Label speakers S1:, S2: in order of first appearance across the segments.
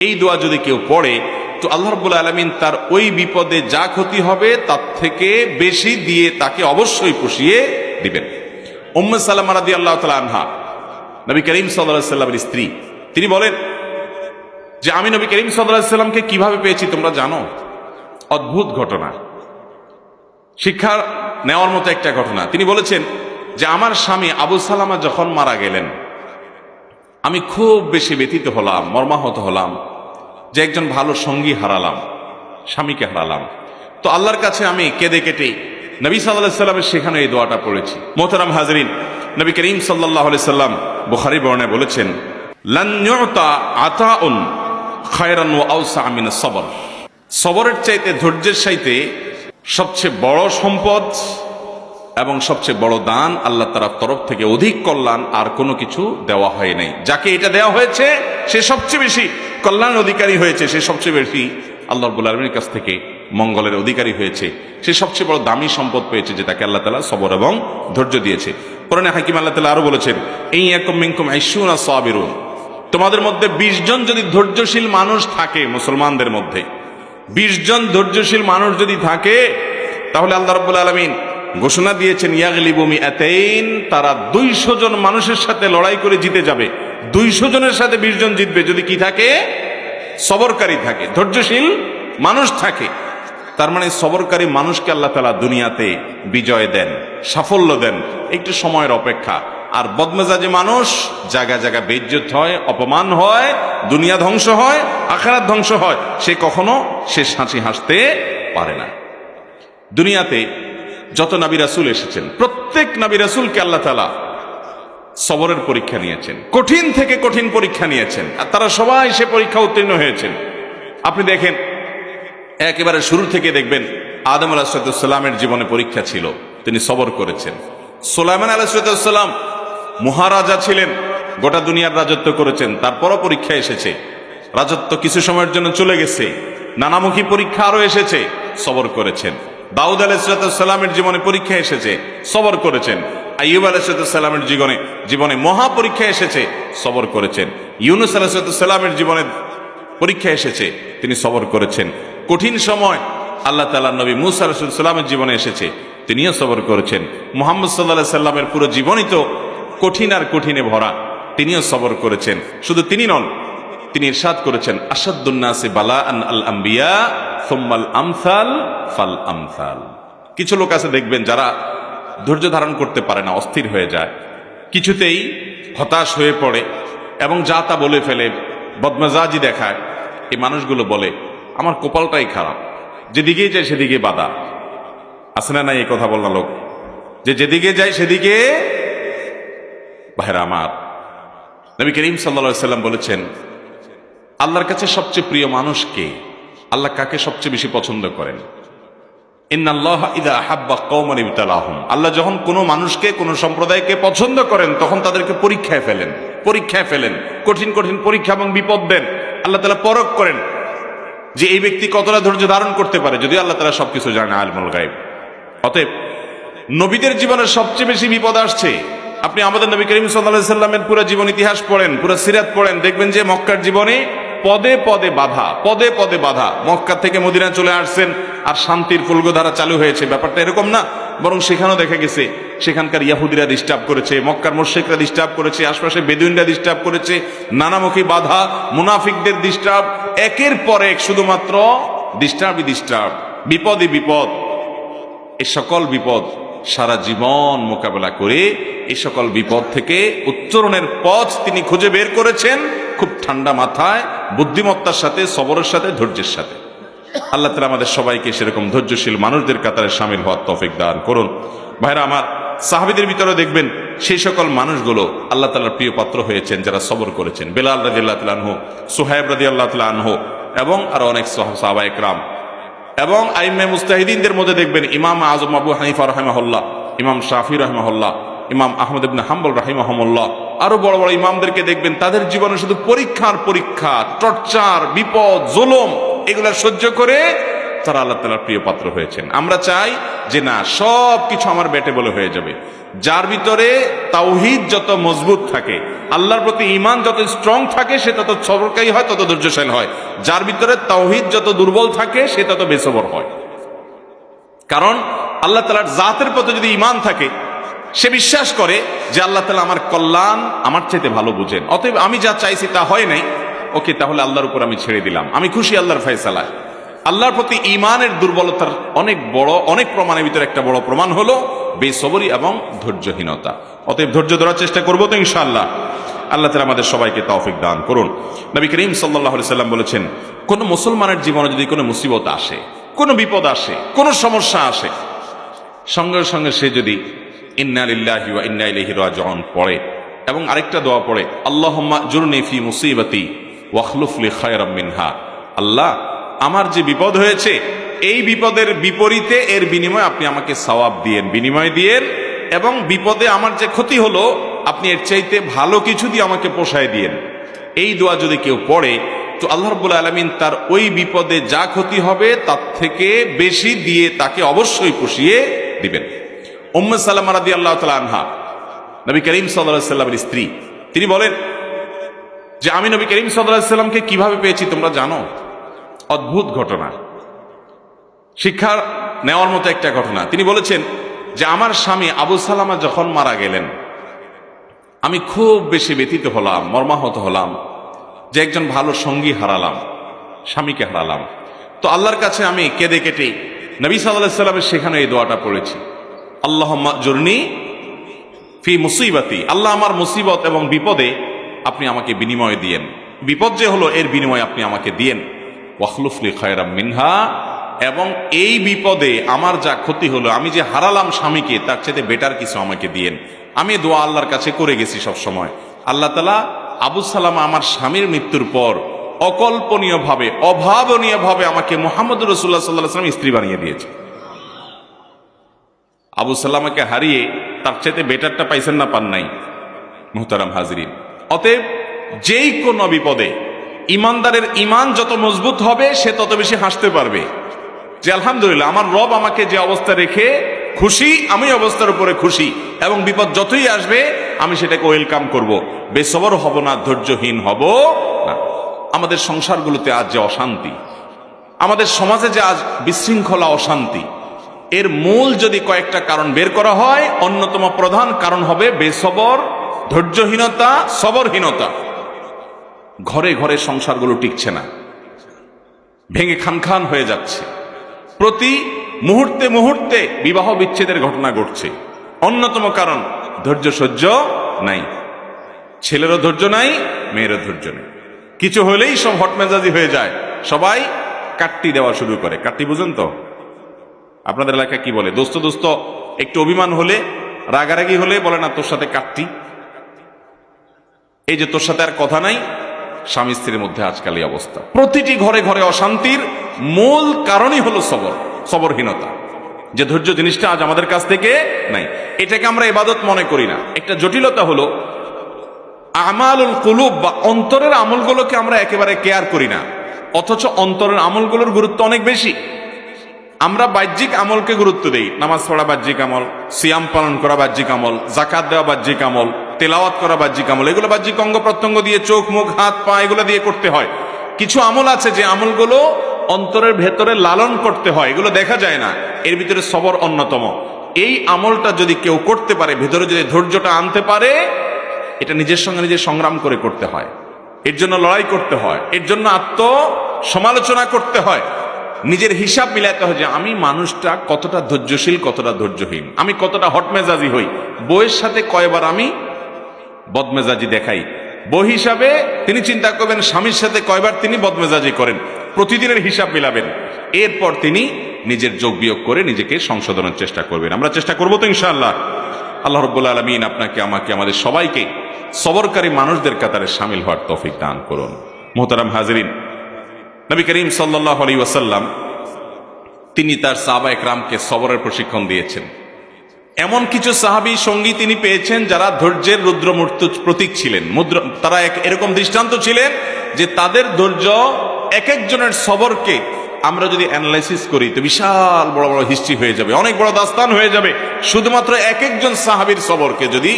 S1: এই দোয়া যদি কেউ পড়ে, তো আল্লাহ রব্বুল আলমিন তার ওই বিপদে যা ক্ষতি হবে তার থেকে বেশি দিয়ে তাকে অবশ্যই পুষিয়ে দিবেন। উম্মে সাল্লাম রাদি আল্লাহ তালা আনহা, নবী করিম সাল্লামের স্ত্রী, তিনি বলেন যে, আমি নবী করিম সাল্লামকে কীভাবে পেয়েছি তোমরা জানো? অদ্ভুত ঘটনা। শিক্ষা নেওয়ার মতো একটা ঘটনা। তিনি বলেছেন যে, আমার স্বামী আবু সালামা যখন মারা গেলেন আমি খুব বেশি ব্যথিত হলাম, মর্মাহত হলাম, যে একজন ভালো সঙ্গী হারালাম, স্বামীকে হারালাম। তো আল্লাহর কাছে আমি কেঁদে কেটে নবী সাল্লাহ সাল্লামের সেখানে এই দোয়াটা পড়েছি। মোহতারাম হাজরিন, নবী করিম সাল্লাহ সাল্লাম বুখারি বর্ণে বলেছেন খায়রান ও সবর। সবরের চাইতে ধৈর্যের চাইতে সবচেয়ে বড় সম্পদ এবং সবচেয়ে বড় দান আল্লাহ তার তরফ থেকে অধিক কল্যাণ আর কোনো কিছু দেওয়া হয় নাই। যাকে এটা দেওয়া হয়েছে, সে সবচেয়ে বেশি কল্যাণ অধিকারী হয়েছে, সে সবচেয়ে বেশি আল্লাহ আলমীর কাছ থেকে মঙ্গলের অধিকারী হয়েছে। সে সবচেয়ে বড় দামি সম্পদ পেয়েছে যে তাকে আল্লাহ তালা সবর এবং ধৈর্য দিয়েছে। পুরানে হাকিম আল্লাহ তালা আরও বলেছেন এই একম মিঙ্কুম আইসুন সাবিরুন। তোমাদের মধ্যে বিশ জন যদি ধৈর্যশীল মানুষ থাকে মুসলমানদের মধ্যে, বিশ জন ধৈর্যশীল মানুষ যদি থাকে, তাহলে আল্লাহ রব্বুল আলমিন ঘোষণা দিয়েছেন ইয়াগলিবুমি এতেইন তারা দুইশো জন মানুষের সাথে লড়াই করে জিতে যাবে। দুইশো জনের সাথে বিশ জন জিতবে। যদি কি থাকে? সবরকারী থাকে। ধৈর্যশীল মানুষ থাকে। তার মানে সবরকারী মানুষকে আল্লাহ তালা দুনিয়াতে বিজয় দেন, সাফল্য দেন। একটু সময়ের অপেক্ষা। আর বদমেজাজি মানুষ জায়গা জায়গা বেজ্জত হয়, অপমান হয়, দুনিয়া ধ্বংস হয়, আখারাত ধ্বংস হয়। সে কখনো সে হাসি হাসতে পারে না। দুনিয়াতে যত নাবি রাসুল এসেছেন, প্রত্যেক নাবি রাসুলকে আল্লাহ তালা সবরের পরীক্ষা নিয়েছেন, কঠিন থেকে কঠিন পরীক্ষা নিয়েছেন, আর তারা সবাই সে পরীক্ষা উত্তীর্ণ হয়েছেন। আপনি দেখেন, একেবারে শুরু থেকে দেখবেন আদম আলাহিসাল্লামের জীবনে পরীক্ষা ছিল, তিনি সবর করেছেন। সোলাইমান আলাহিসাল্লাম মহারাজা ছিলেন, গোটা দুনিয়ার রাজত্ব করেছেন, তারপরও পরীক্ষা এসেছে। রাজত্ব কিছু সময়ের জন্য চলে গেছে, নানামুখী পরীক্ষা আরও এসেছে, সবর করেছেন। দাউদ আলাইসালামের জীবনে পরীক্ষা এসেছে, সবর করেছেন। আইয়ুব আলাইসালামের জীবনে জীবনে মহা পরীক্ষা এসেছে, সবর করেছেন। ইউনুস আলাইসালামের জীবনে পরীক্ষা এসেছে, তিনি সবর করেছেন। কঠিন সময় আল্লাহ তালা নবী মুসা রসুলামের জীবনে এসেছে, তিনিও সবর করেছেন। মোহাম্মদ সাল্লাহ সাল্লামের পুরো জীবনই তো কঠিন আর কঠিনে ভরা, তিনিও সবর করেছেন। শুধু তিনি নন, তিনি ইরশাদ করেছেন আসাদুন্নাসে বালা আন আল আম্বিয়া সোম্মাল আমসাল ফাল আমসাল। কিছু লোক আছে দেখবেন যারা ধৈর্য ধারণ করতে পারে না, অস্থির হয়ে যায়। কিছুতেই হতাশ হয়ে পড়ে এবং যা তা বলে ফেলে বদমেজাজি দেখায়। এই মানুষগুলো বলে, আমার কপালটাই খারাপ। যেদিকেই যায় সেদিকে বাধা। আছে না নাই এই কথা বলনা লোক? যে যেদিকে যায় সেদিকে ভাইরা আমার। নবী করিম সাল্লা সাল্লাম বলেছেন, আল্লাহর কাছে সবচেয়ে প্রিয় মানুষ কে? আল্লাহ কাকে সবচেয়ে বেশি পছন্দ করেন? হাব্বা আল্লাহ যখন কোনো মানুষকে, কোনো সম্প্রদায়কে পছন্দ করেন, তখন তাদেরকে পরীক্ষায় ফেলেন পরীক্ষায় ফেলেন, কঠিন কঠিন পরীক্ষা এবং বিপদ দেন। আল্লাহ তালা পরখ করেন যে এই ব্যক্তি কতটা ধৈর্য ধারণ করতে পারে যদি আল্লাহ তালা সবকিছু জানে, আলমুল গাইব অতএব নবীদের জীবনে সবচেয়ে বেশি বিপদ আসছে। আপনি আমাদের নবী করিম সাল্লাহ সাল্লামের পুরো জীবন ইতিহাস পড়েন, পুরো সিরাত পড়েন, দেখবেন যে মক্কার জীবনে পদে পদে বাধা, পদে পদে বাধা। মক্কা থেকে মদিনা চলে আসছেন আর শান্তির ফুলগোধারা চালু হয়েছে। ব্যাপারটা এরকম না, বরং সেখানেও দেখা গেছে, সেখানকার ইয়াহুদিরা ডিস্টার্ব করেছে, মক্কার মোর্শেকরা ডিস্টার্ব করেছে আশপাশে বেদুইনরা ডিস্টার্ব করেছে, নানামুখী বাধা, মুনাফিকদের ডিস্টার্ব একের পর এক শুধুমাত্র ডিস্টার্বই ডিস্টার্ব বিপদই বিপদ। এ সকল বিপদ সারা জীবন মোকাবেলা করে এই সকল বিপদ থেকে উত্তরণের পথ তিনি খুঁজে বের করেছেন, খুব ঠান্ডা মাথায় বুদ্ধিমত্তার সাথে, সবরের সাথে, ধৈর্যের সাথে। আল্লাহ তালা আমাদের সবাইকে সেরকম ধৈর্যশীল মানুষদের কাতারে সামিল হওয়ার তফিক দান করুন। ভাইরা, আমার সাহাবিদের ভিতরে দেখবেন, সেই সকল মানুষগুলো আল্লাহ তালার প্রিয় পাত্র হয়েছেন, যারা সবর করেছেন। বেলাল রাজি আল্লাহ তালা আনহো, সোহাইব রাজি আল্লাহ তালা আনহো, এবং আরও অনেক সাহাবা একরাম। এবং আইমে মুস্তাহিদিনদের মধ্যে দেখবেন, ইমাম আজম আবু হানিফা রহমাহুল্লাহ, ইমাম শাফি রহমাহুল্লাহ, ইমাম আহমদ ইবনে হাম্বল রাহিমাহমুল্লাহ আরও বড় বড় ইমামদেরকে দেখবেন, তাদের জীবনে শুধু পরীক্ষার পরীক্ষা, টর্চার, বিপদ, জোলম, এগুলা সহ্য করে তারা আল্লাহ তালার প্রিয় পাত্র হয়েছেন। আমরা চাই যে না সব কিছু আমার বেটে বলে হয়ে যাবে। যার ভিতরে তাওহিদ যত মজবুত থাকে, আল্লাহর প্রতি ইমান যত স্ট্রং থাকে, সে তত সবরকারী হয়, তত ধৈর্যশীল হয়। যার ভিতরে তাওহিদ যত দুর্বল থাকে, সে তত বেসবর হয়। কারণ আল্লাহ তালার জাতের প্রতি যদি ইমান থাকে সে বিশ্বাস করে যে আল্লাহ তালা আমার কল্যাণ আমার চাইতে ভালো বুঝেন। অতএব আমি যা চাইছি তা হয় নাই। ওকে, তাহলে আল্লাহর উপর আমি ছেড়ে দিলাম। আমি খুশি আল্লাহর ফয়সালায় আল্লাহর প্রতি ইমানের দুর্বলতার অনেক বড়, অনেক প্রমাণের ভিতরে একটা বড় প্রমাণ হলো বেসবরি এবং ধৈর্যহীনতা। অতএব ধৈর্য ধরার চেষ্টা করব তো ইনশাআল্লাহ। আল্লাহ তালা আমাদের সবাইকে তৌফিক দান করুন। নবী করিম সাল্লাহ সাল্লাম বলেছেন, কোন মুসলমানের জীবনে যদি কোনো মুসিবত আসে, কোনো বিপদ আসে, কোনো সমস্যা আসে, সঙ্গে সঙ্গে সে যদি ইন্না লিল্লাহি ওয়া ইন্না ইলাইহি রাজিউন পড়ে। এবং আরেকটা দোয়া পড়ে, আল্লাহুম্মা জুরনি ফি মুসিবাতি ওয়াখলুফ লি খায়রাম মিনহা। আল্লাহ, আমার যে বিপদ হয়েছে, এই বিপদের বিপরীতে এর বিনিময়ে আপনি আমাকে সওয়াব দিয়েন, বিনিময় দিয়েন। এবং বিপদে আমার যে ক্ষতি হলো, আপনি এর চাইতে ভালো কিছু দিয়ে আমাকে পোষায় দিয়েন। এই দোয়া যদি কেউ পড়ে, তো আল্লাহ রব্বুল আলমিন তার ওই বিপদে যা ক্ষতি হবে, তার থেকে বেশি দিয়ে তাকে অবশ্যই পুষিয়ে দিবেন। উম্মে সাল্লাম রাদি আল্লাহ তালা আনহা, নবী করিম সাল্লামের স্ত্রী। তিনি বলেন যে, আমি নবী করিম সাল্লামকে কীভাবে পেয়েছি তোমরা জানো? অদ্ভুত ঘটনা। শিক্ষা নেওয়ার মতো একটা ঘটনা। তিনি বলেছেন যে, আমার স্বামী আবু সালামা যখন মারা গেলেন, আমি খুব বেশি ব্যথিত হলাম, মর্মাহত হলাম, যে একজন ভালো সঙ্গী হারালাম, স্বামীকে হারালাম। তো আল্লাহর কাছে আমি কেঁদে কেটে নবী সাল্লাহ সাল্লামের সেখানে এই দোয়াটা পড়েছি। আল্লাহ জর্নি ফি মুসিবাতি। আল্লাহ আমার মুসিবত এবং বিপদে আপনি আমাকে বিনিময় দিয়েন। বিপদ যে হলো, এর বিনিময় আপনি আমাকে দিয়েন। ওয়াখলুফলি খয়রাম মিনহা, এবং এই বিপদে আমার যা ক্ষতি হলো, আমি যে হারালাম স্বামীকে, তার চাইতে বেটার কিছু আমাকে দিয়েন। আমি দোয়া আল্লাহর কাছে করে গেছি সব সময়। আল্লাহ তালা আবু সালাম আমার স্বামীর মৃত্যুর পর অকল্পনীয়ভাবে, অভাবনীয়ভাবে আমাকে মোহাম্মদ রসুল্লাহ সাল্লাহ সাল্লাম স্ত্রী বানিয়ে দিয়েছে। আবু সাল্লামাকে হারিয়ে তার চাইতে বেটারটা পাইছেন না, পান নাই। মুহতারাম হাজরিন। অতএব যেই কোন বিপদে ইমানদারের ইমান যত মজবুত হবে, সে তত বেশি হাসতে পারবে। যে আলহামদুলিল্লাহ, আমার রব আমাকে যে অবস্থা রেখে খুশি, আমি অবস্থার উপরে খুশি, এবং বিপদ যতই আসবে, আমি সেটাকে ওয়েলকাম করব। বেসবর হব না, ধৈর্যহীন হব না। আমাদের সংসারগুলোতে আজ যে অশান্তি, আমাদের সমাজে যে আজ বিশৃঙ্খলা অশান্তি এর মূল যদি কয়েকটা কারণ বের করা হয়, অন্যতম প্রধান কারণ হবে বেসবর, ধৈর্যহীনতা, সবরহীনতা। ঘরে ঘরে সংসারগুলো টিকছে না। ভেঙে খান খান হয়ে যাচ্ছে। প্রতি মুহূর্তে মুহূর্তে বিবাহ বিচ্ছেদের ঘটনা ঘটছে। অন্যতম কারণ, ধৈর্য সহ্য নাই। ছেলেরও ধৈর্য নাই, মেয়েরও ধৈর্য নেই। কিছু হলেই সব হটমেজাজি হয়ে যায়। সবাই কাট্টি দেওয়া শুরু করে। কাট্টি বুঝেন তো? আপনাদের এলাকায় কি বলে? দোস্ত দোস্ত, একটু অভিমান হলে, রাগারাগি হলে বলে না, তোর সাথে কাটতি? এই যে তোর সাথে আর কথা নাই, স্বামী স্ত্রীর মধ্যে আজকাল এই অবস্থা। প্রতিটি ঘরে ঘরে অশান্তির মূল কারণই হলো সবর, সবরহীনতা। যে ধৈর্য জিনিসটা আজ আমাদের কাছ থেকে নাই। এটাকে আমরা এবাদত মনে করি না। একটা জটিলতা হলো, আমালুল কুলুব বা অন্তরের আমলগুলোকে আমরা একেবারে কেয়ার করি না। অথচ অন্তরের আমলগুলোর গুরুত্ব অনেক বেশি। আমরা বাহ্যিক আমলকে গুরুত্ব দেই। নামাজ পড়া বাহ্যিক আমল, সিয়াম পালন করা বাহ্যিক আমল জাকাত দেওয়া বাহ্যিক আমল, তেলাওয়াত করা বাহ্যিক আমল, এগুলো বাহ্যিক অঙ্গ প্রত্যঙ্গ দিয়ে চোখ, মুখ, হাত, পা, এগুলো দিয়ে করতে হয়। কিছু আমল আছে যে আমলগুলো অন্তরের ভেতরে লালন করতে হয়, এগুলো দেখা যায় না। এর ভিতরে সবর অন্যতম। এই আমলটা যদি কেউ করতে পারে, ভেতরে যদি ধৈর্যটা আনতে পারে, এটা নিজের সঙ্গে নিজে সংগ্রাম করে করতে হয়। এর জন্য লড়াই করতে হয়। এর জন্য আত্ম সমালোচনা করতে হয়। নিজের হিসাব মিলাইতে হয় যে আমি মানুষটা কতটা ধৈর্যশীল, কতটা ধৈর্যহীন। আমি কতটা হটমেজাজি হই। বইয়ের সাথে কয়বার আমি বদমেজাজি দেখাই। বই হিসাবে তিনি চিন্তা করবেন, স্বামীর সাথে কয়বার তিনি বদমেজাজি করেন। প্রতিদিনের হিসাব মিলাবেন। এরপর তিনি নিজের যোগ বিয়োগ করে নিজেকে সংশোধনের চেষ্টা করবেন। আমরা চেষ্টা করব তো ইনশাআল্লাহ। আল্লাহ রব্বুল আলমিন আপনাকে, আমাকে, আমাদের সবাইকে সবরকারী মানুষদের কাতারে সামিল হওয়ার তৌফিক দান করুন। মোহতারাম হাজরিন নবী করিম সাল্লাহ আলী ওয়াসাল্লাম তিনি তার সাহাবা একরামকে সবরের প্রশিক্ষণ দিয়েছেন। এমন কিছু সাহাবি সঙ্গী তিনি পেয়েছেন যারা ধৈর্যের রুদ্রমূর্ত প্রতীক ছিলেন। মুদ্র তারা এক এরকম দৃষ্টান্ত ছিলেন যে তাদের ধৈর্য এক একজনের সবরকে আমরা যদি অ্যানালাইসিস করি তো বিশাল বড় বড় হিস্ট্রি হয়ে যাবে, অনেক বড় দাস্তান হয়ে যাবে। শুধুমাত্র এক একজন সাহাবীর সবরকে যদি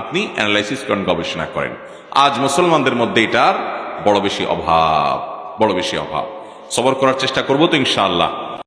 S1: আপনি অ্যানালাইসিস করেন, গবেষণা করেন। আজ মুসলমানদের মধ্যে এটার বড় বেশি অভাব। বড় বেশি অভাব। সবর করার চেষ্টা করব তো ইনশাআল্লাহ।